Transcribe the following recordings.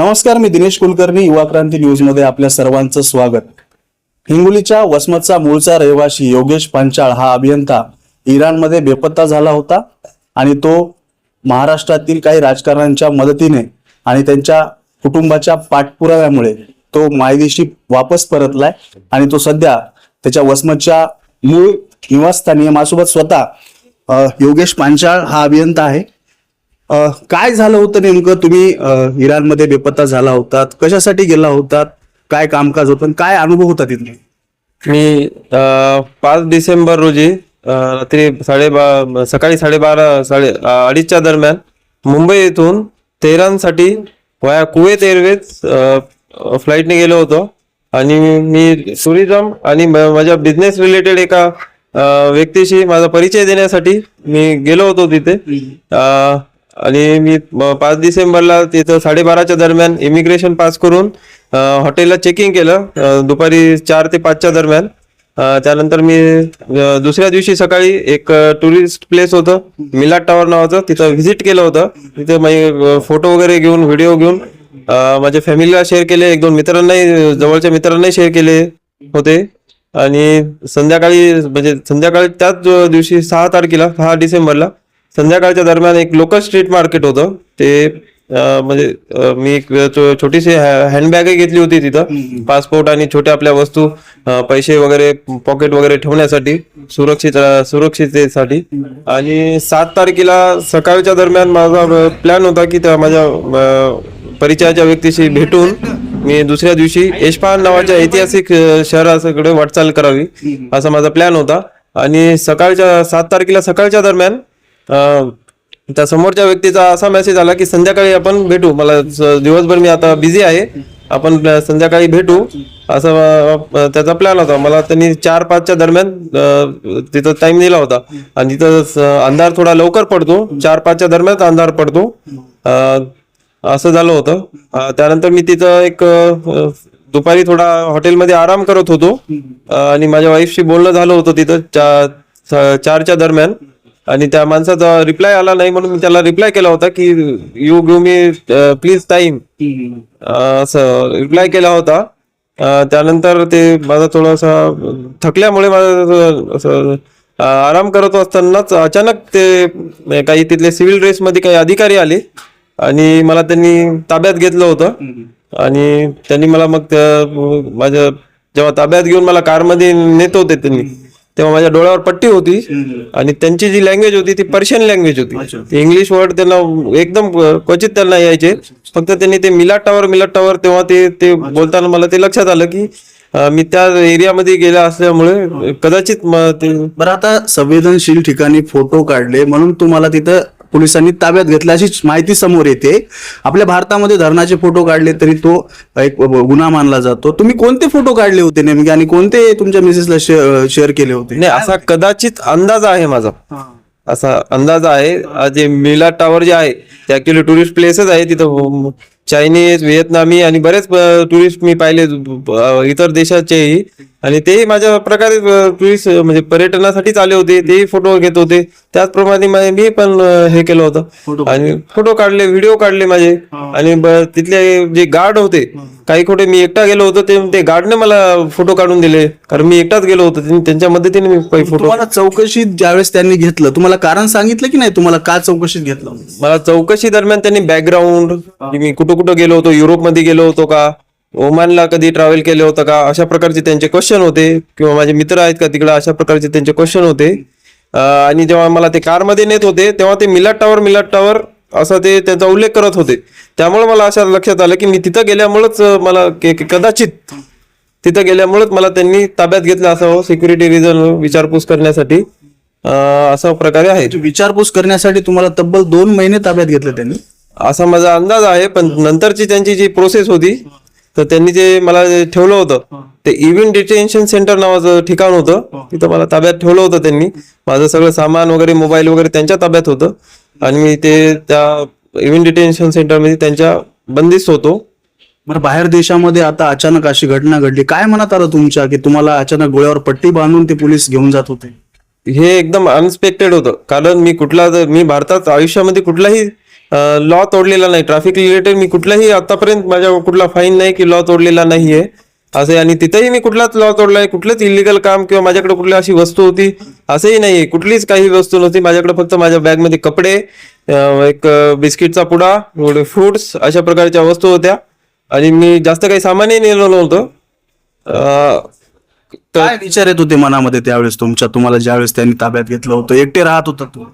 नमस्कार मी दिनेश कुलकर्णी युवा क्रांती न्यूजमध्ये आपल्या सर्वांचं स्वागत. हिंगोलीच्या वसमतचा मूळचा रहिवासी योगेश पांचाळ हा अभियंता इराणमध्ये बेपत्ता झाला होता आणि तो महाराष्ट्रातील काही राजकारण्यांच्या मदतीने आणि त्यांच्या कुटुंबाच्या पाठपुराव्यामुळे तो मायदेशी वापस परतलाय आणि तो सध्या त्याच्या वसमतच्या मूळ निवासस्थानी माझ्यासोबत स्वतः योगेश पांचाळ हा अभियंता आहे. काय झालं होतं नेमकं? तुम्ही इराणमध्ये बेपत्ता झाला होतात. कशासाठी गेला होतात? काय कामकाज होतं? काय अनुभव होता तिथले? मी पाच डिसेंबर रोजी रात्री साडेबा सकाळी साडेबारा साडे अडीचच्या दरम्यान मुंबई येथून तेहरानसाठी वाया कुवेत एअरवेज फ्लाईटने गेलो होतो. आणि मी टुरिझम आणि माझ्या बिझनेस रिलेटेड एका व्यक्तीशी माझा परिचय देण्यासाठी मी गेलो होतो तिथे. आणि मी पाच डिसेंबरला तिथं साडेबाराच्या दरम्यान इमिग्रेशन पास करून हॉटेलला चेकिंग केलं. दुपारी चार ते पाचच्या दरम्यान. त्यानंतर मी दुसऱ्या दिवशी सकाळी एक टुरिस्ट प्लेस होतं. मिलाट टावर नावाचं. तिथं व्हिजिट केलं होतं. तिथे माझे फोटो वगैरे घेऊन व्हिडिओ घेऊन माझ्या फॅमिलीला शेअर केले. एक दोन मित्रांनाही जवळच्या मित्रांनाही शेअर केले होते. आणि संध्याकाळी म्हणजे संध्याकाळी त्याच दिवशी सहा तारखेला सहा डिसेंबरला संध्याकाळच्या दरम्यान एक लोकल स्ट्रीट मार्केट होतं. ते म्हणजे मी एक छोटीशी हँडबॅगही घेतली होती तिथं. पासपोर्ट आणि छोट्या आपल्या वस्तू पैसे वगैरे पॉकेट वगैरे ठेवण्यासाठी सुरक्षित सुरक्षिततेसाठी. आणि सात तारखेला सकाळच्या दरम्यान माझा प्लॅन होता की त्या माझ्या परिचयाच्या व्यक्तीशी भेटून मी दुसऱ्या दिवशी एशपान नावाच्या ऐतिहासिक शहराकडे वाटचाल करावी असा माझा प्लॅन होता. आणि सकाळच्या सात तारखेला सकाळच्या दरम्यान त्या समोरच्या व्यक्तीचा असा मेसेज आला की संध्याकाळी आपण भेटू. मला दिवसभर मी आता बिझी आहे. आपण संध्याकाळी भेटू. असं त्याचा प्लॅन होता. मला त्यांनी चार पाचच्या दरम्यान तिथं टाइम दिला होता. आणि तिथं अंधार थोडा लवकर पडतो. चार पाचच्या दरम्यान अंधार पडतो. असं झालं होतं. त्यानंतर मी तिथं एक दुपारी थोडा हॉटेलमध्ये आराम करत होतो. आणि माझ्या वाईफशी बोलणं झालं होतं तिथं चा- चारच्या दरम्यान. आणि त्या माणसाचा रिप्लाय आला नाही म्हणून मी त्याला रिप्लाय केला होता की you give me please time असं रिप्लाय केला होता. त्यानंतर ते माझा थोडासा थकल्यामुळे माझं असं आराम करत असतानाच अचानक ते काही तिथले सिव्हिल ड्रेस मध्ये काही अधिकारी आले आणि मला त्यांनी ताब्यात घेतलं होतं. आणि त्यांनी मला मग माझ्या जेव्हा ताब्यात घेऊन मला कारमध्ये नेत होते त्यांनी तेव्हा माझ्या डोळ्यावर पट्टी होती आणि त्यांची जी लँग्वेज होती ती पर्शियन लँग्वेज होती. ते इंग्लिश वर्ड त्यांना एकदम क्वचित त्यांना यायचे. फक्त त्यांनी ते मिलाट टावर मिलाट टावर तेव्हा ते ते बोलताना मला ते लक्षात आलं की मी त्या एरियामध्ये गेला असल्यामुळे कदाचित म- ते बरं आता संवेदनशील ठिकाणी फोटो काढले म्हणून तुम्हाला तिथं पोलिसांनी ताब्यात घेतलं अशी माहिती समोर येते. आपल्या भारतामध्ये धरणाचे फोटो काढले तरी तो एक गुन्हा मानला जातो. तुम्ही कोणते फोटो काढले होते नेमके आणि कोणते तुमच्या मिसेसला शेअर केले होते? नाही असा कदाचित अंदाज आहे माझा. असा अंदाज आहे जे मिला टावर जे आहे ते ऍक्च्युली टुरिस्ट प्लेसच आहे तिथं चायनीज व्हिएतनामी आणि बरेच टुरिस्ट मी पाहिले इतर देशाचेही. आणि तेही माझ्या प्रकारे टुरिस्ट म्हणजे पर्यटनासाठीच आले होते तेही फोटो घेत होते. त्याचप्रमाणे मा- पण हे केलं होतं. आणि फोटो काढले व्हिडिओ काढले माझे. आणि तिथले जे गार्ड होते काही खोटे मी एकटा गेलो होतो ते ते गार्डने मला फोटो काढून दिले. कारण मी एकटाच गेलो होतो त्यांनी- त्यांच्या मदतीने मी फोटो तुम्हाला चौकशीत ज्यावेळेस त्यांनी घेतलं तुम्हाला कारण सांगितलं की नाही? तुम्हाला का चौकशीत घेतलं? मला चौकशी दरम्यान त्यांनी बॅकग्राऊंड मी कुठं कुठं गेलो होतो? युरोपमध्ये गेलो होतो का? ओमानला कधी ट्रॅव्हल केलं होतं का? अशा प्रकारचे त्यांचे क्वेश्चन होते. किंवा माझे मित्र आहेत का तिकडं? अशा प्रकारचे त्यांचे क्वेश्चन होते. आणि जेव्हा मला ते कारमध्ये नेत होते तेव्हा ते मिलाट टावर मिलाट टावर असा ते त्यांचा उल्लेख करत होते. त्यामुळे मला अशा लक्षात आलं की मी तिथं गेल्यामुळेच मला कदाचित तिथं गेल्यामुळेच मला त्यांनी ताब्यात घेतलं असावं सिक्युरिटी रिझन विचारपूस करण्यासाठी. असा अशा प्रकारे आहे. विचारपूस करण्यासाठी तुम्हाला तब्बल दोन महिने ताब्यात घेतलं त्यांनी. असा माझा अंदाज आहे पण नंतरची त्यांची जी प्रोसेस होती तर त्यांनी जे मला ठेवलं होतं ते इव्हेंट डिटेन्शन सेंटर नावाचं ठिकाण होतं. तिथं मला ताब्यात ठेवलं होतं त्यांनी. माझं सगळं सामान वगैरे मोबाईल वगैरे त्यांच्या ताब्यात होतं. आणि मी ते त्या इव्हेंट डिटेन्शन सेंटरमध्ये त्यांच्या बंदिस्त होतो. बरं बाहेर देशामध्ये आता अचानक अशी घटना घडली. काय मनात आलं तुमच्या की तुम्हाला अचानक गोळ्यावर पट्टी बांधून ते पोलीस घेऊन जात होते? हे एकदम अनएक्सपेक्टेड होतं. कारण मी कुठला मी भारतात आयुष्यामध्ये कुठलाही लॉ तोडलेला नाही. ट्रॅफिक रिलेटेड मी कुठलाही आतापर्यंत माझ्या कुठला फाईन नाही की लॉ तोडलेला नाहीये. असे आणि तिथेही मी कुठलाच लॉ तोडलाय कुठलंच इलिगल काम किंवा माझ्याकडे कुठली अशी वस्तू होती असंही नाही कुठलीच काही वस्तू नव्हती. माझ्याकडे फक्त माझ्या बॅगमध्ये कपडे एक बिस्किटचा पुडा थोडे फ्रुट्स अशा प्रकारच्या वस्तू होत्या. आणि मी जास्त काही सामानही नेलो नव्हतं. काय विचार येत होते मनामध्ये त्यावेळेस तुमच्या? तुम्हाला ज्यावेळेस त्यांनी ताब्यात घेतलं होतं एकटे राहत होता तू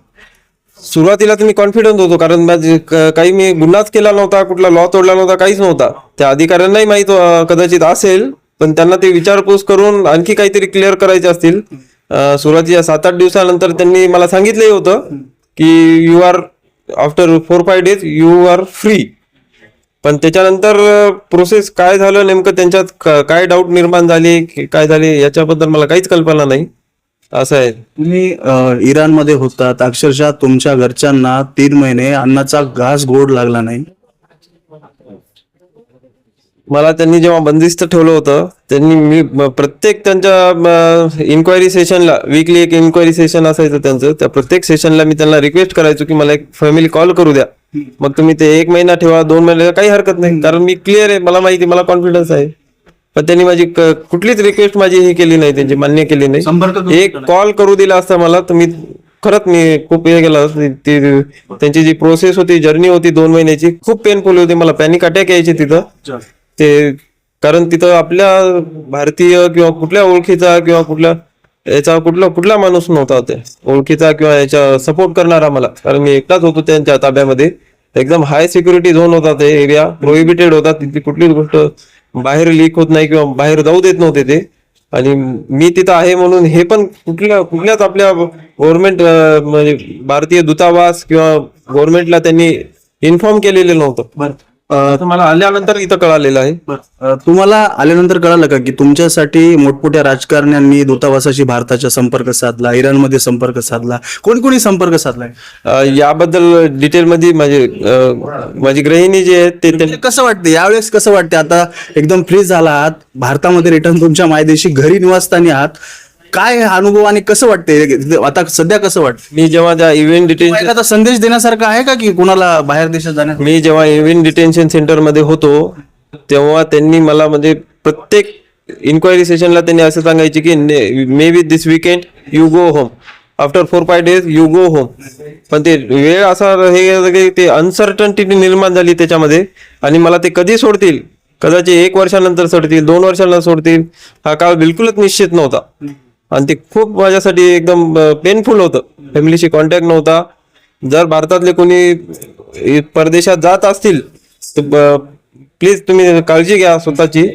सुरुवातीला तर मी कॉन्फिडंट होतो कारण माझे क- काही मी गुन्हाच केला नव्हता कुठला लॉ तोडला नव्हता काहीच नव्हता. त्या अधिकाऱ्यांनाही माहीत कदाचित असेल पण त्यांना ते विचारपूस करून आणखी काहीतरी क्लिअर करायचे असतील. अं, सुरुवातीच्या सात आठ दिवसानंतर त्यांनी मला सांगितलंही होतं की you are after four five days you are free पण त्याच्यानंतर प्रोसेस काय झालं नेमकं त्यांच्यात क- काय डाऊट निर्माण झाले की काय झाले याच्याबद्दल मला काहीच कल्पना नाही. असं आहे. तुम्ही अं, इराणमध्ये होतात. अक्षरशः तुमच्या घरच्यांना तीन महिने अन्नाचा घास गोड लागला नाही. मला त्यांनी जेव्हा बंदिस्त ठेवलं होतं त्यांनी मी म- प्रत्येक त्यांच्या इन्क्वायरी सेशनला वीकली एक इन्क्वायरी सेशन असायचं त्यांचं. त्या प्रत्येक सेशनला मी त्यांना रिक्वेस्ट करायचो की मला एक फॅमिली कॉल करू द्या. मग तुम्ही ते एक महिना ठेवा दोन महिने काही हरकत नाही. कारण मी क्लिअर आहे मला माहिती मला कॉन्फिडन्स आहे. पण त्यांनी माझी क- कुठलीच रिक्वेस्ट माझी हे केली नाही त्यांची मान्य केली नाही. संपर्क करू एक कॉल करू दिला असता मला तर मी खरंच मी खूप हे गेला असतं. ती त्यांची जी प्रोसेस होती जर्नी होती दोन महिन्याची खूप पेनफुल होती. मला पॅनिक अटॅक यायचे तिथं. ते कारण तिथं आपल्या भारतीय किंवा कुठल्या ओळखीचा किंवा कुठल्या याचा कुठला कुठला माणूस नव्हता ते. ओळखीचा किंवा याच्या सपोर्ट करणारा मला. कारण मी एकटाच होतो त्यांच्या ताब्यामध्ये. एकदम हाय सिक्युरिटी झोन होता ते एरिया प्रोहिबिटेड होता तिथली कुठलीच गोष्ट. बाहेर लीक होत नाही किंवा बाहेर जाऊ देत नव्हते ते. आणि मी तिथं आहे म्हणून हे पण कुठल्या कुठल्याच आपल्या गव्हर्नमेंट म्हणजे भारतीय दूतावास किंवा गव्हर्नमेंटला त्यांनी इन्फॉर्म केलेलं नव्हतं. बरं. अं, आता मला आल्यानंतर इथं कळालेलं आहे. अं, तुम्हाला आल्यानंतर कळालं का की तुमच्यासाठी मोठमोठ्या राजकारण्यांनी दूतावासाशी भारताच्या संपर्क साधला इराणमध्ये संपर्क साधला कोणी कोणी संपर्क साधलाय? अ, याबद्दल डिटेलमध्ये माझे अ, माझी गृहिणी जे आहेत ते त्यांनी कसं वाटतं? यावेळेस कसं वाटतं? आता एकदम फ्री झाला आहात भारतामध्ये रिटर्न तुमच्या मायदेशी घरी निवासस्थानी आहात. काय अनुभव आणि कसं वाटतंय? आता सध्या कसं वाटतं मी जेव्हा त्या इव्हेंट डिटेन्शन एखादा संदेश देण्यासारखा आहे का की कुणाला बाहेर देशात जाण्यात मी जेव्हा इव्हेंट डिटेन्शन सेंटरमध्ये होतो तेव्हा त्यांनी मला म्हणजे प्रत्येक इन्क्वायरी सेशनला त्यांनी असं सांगायचे की maybe this weekend you go home after four five days you go home पण ते वेळ असा हे ते अनसर्टन्टी निर्माण झाली त्याच्यामध्ये. आणि मला ते कधी सोडतील? कदाचित एक वर्षानंतर सोडतील दोन वर्षांना सोडतील. हा काळ बिलकुलच निश्चित नव्हता. आणि ते खूप माझ्यासाठी एकदम पेनफुल होतं. फॅमिलीशी कॉन्टॅक्ट नव्हता. जर भारतातले कोणी परदेशात जात असतील तर प्लीज तुम्ही काळजी घ्या स्वतःची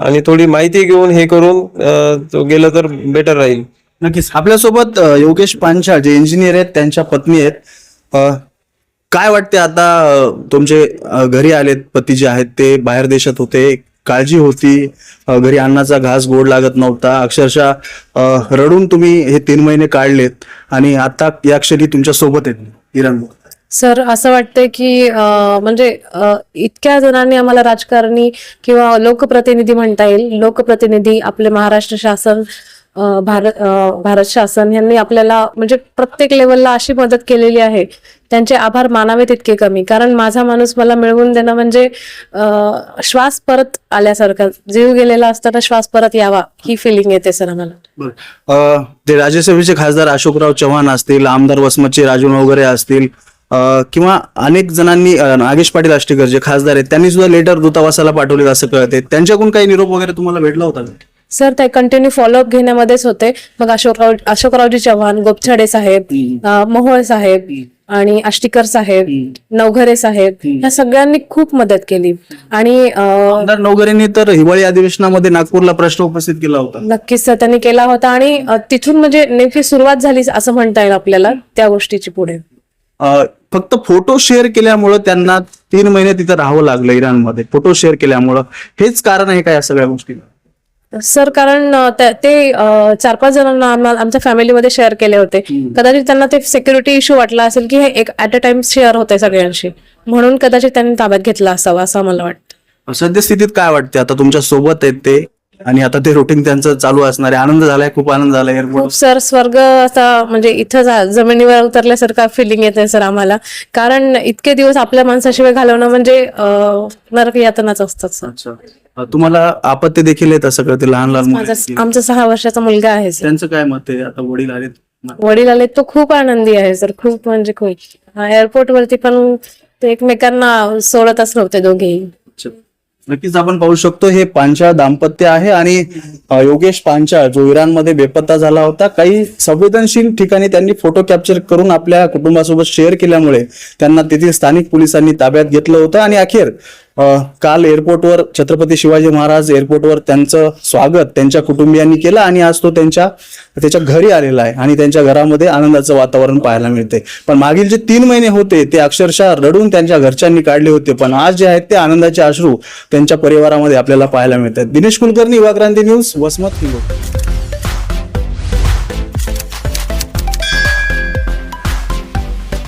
आणि थोडी माहिती घेऊन हे करून गेलं तर बेटर राहील. नक्कीच. आपल्यासोबत योगेश पांचाळ जे इंजिनियर आहेत त्यांच्या पत्नी आहेत. काय वाटते आता तुमचे घरी आलेत पती जे आहेत ते बाहेर देशात होते? काळजी होती. घरी अन्नाचा घास गोड लागत नव्हता. अक्षरशः रडून तुम्ही हे तीन महिने काढलेत आणि आता या क्षणी तुमच्यासोबत आहेत इराण सर असं वाटतंय की म्हणजे इतक्या जणांनी आम्हाला राजकारणी किंवा लोकप्रतिनिधी म्हणता येईल. लोकप्रतिनिधी आपले महाराष्ट्र शासन भारत भारत शासन यांनी आपल्याला म्हणजे प्रत्येक लेवलला अशी मदत केलेली आहे त्यांचे आभार मानावे तितके कमी. कारण माझा माणूस मला मिळवून देणं म्हणजे श्वास परत आल्यासारखा. जीव गेलेला असताना श्वास परत यावा ही फिलिंग येते सर आम्हाला. ते राज्यसभेचे खासदार अशोकराव चव्हाण असतील आमदार वसमतचे राजून वगैरे असतील किंवा अनेक जणांनी नागेश पाटील आष्टीकर जे खासदार आहेत त्यांनी सुद्धा लेटर दूतावासाला पाठवले असं कळते त्यांच्याकडून काही निरोप वगैरे तुम्हाला भेटला होता का? सर ते कंटिन्यू फॉलोअप घेण्यामध्येच होते. मग अशोकराव अशोकरावजी चव्हाण गोपछाडे साहेब मोहोळ साहेब आणि आष्टीकर साहेब नवघरे साहेब या सगळ्यांनी खूप मदत केली. आणि नवगरेंनी तर हिवाळी अधिवेशनामध्ये नागपूरला प्रश्न उपस्थित केला होता. नक्कीच सर त्यांनी केला होता आणि तिथून म्हणजे नेमकी सुरुवात झाली असं म्हणता येईल आपल्याला त्या गोष्टीची पुढे. फक्त फोटो शेअर केल्यामुळं त्यांना तीन महिने तिथं राहावं लागलं इराणमध्ये. फोटो शेअर केल्यामुळं. हेच कारण आहे का या सगळ्या गोष्टी सर कारण ते चार पाच जणांना आमच्या फॅमिलीमध्ये शेअर केले होते. कदाचित त्यांना ते सिक्युरिटी इश्यू वाटला असेल की हे एक ऍट अ टाइम शेअर होते सगळ्यांशी. म्हणून कदाचित त्यांनी ताब्यात घेतला असावा असं मला वाटतं. सद्यस्थितीत काय वाटते आता तुमच्यासोबत आहेत ते आणि आता ते रुटीन त्यांचं चालू असणार आहे. आनंद झालाय खूप आनंद झालाय सर. स्वर्ग असा म्हणजे इथं जा- जमिनीवर उतरल्यासारखा फिलिंग येते सर आम्हाला. कारण इतके दिवस आपल्या माणसाशिवाय घालवणं म्हणजे नरक यातनाच असतात सर. तुम्हाला आपत्ती देखील येतं सगळं ते लहान लहान मुलं माझा. आमचा सहा वर्षाचा मुलगा आहे सर. त्यांचं काय मत आहे? आता वडील आलेत वडील आले तो खूप आनंदी आहे सर खूप म्हणजे खूप. एअरपोर्ट वरती पण ते एकमेकांना सोडतच नव्हते दोघेही. अच्छा. नक्कीच आपण पाहू शकतो हे पांचाळ दाम्पत्य आहे आणि अ, योगेश पांचाळ जो इराणमध्ये बेपत्ता झाला होता काही संवेदनशील ठिकाणी त्यांनी फोटो कॅप्चर करून आपल्या कुटुंबासोबत शेअर केल्यामुळे त्यांना तेथील स्थानिक पोलिसांनी ताब्यात घेतलं होतं. आणि अखेर काल एअरपोर्टवर छत्रपती शिवाजी महाराज एअरपोर्टवर त्यांचं स्वागत त्यांच्या कुटुंबियांनी केलं आणि आज तो त्यांच्या त्याच्या घरी आलेला आहे आणि त्यांच्या घरामध्ये आनंदाचं वातावरण पाहायला मिळते पण मागील जे तीन महिने होते ते अक्षरशः रडून त्यांच्या घरच्यांनी काढले होते पण आज जे आहेत ते आनंदाचे अश्रू त्यांच्या परिवारामध्ये आपल्याला पाहायला मिळतात दिनेश कुलकर्णी युवा क्रांती न्यूज वसमत हिंगोली.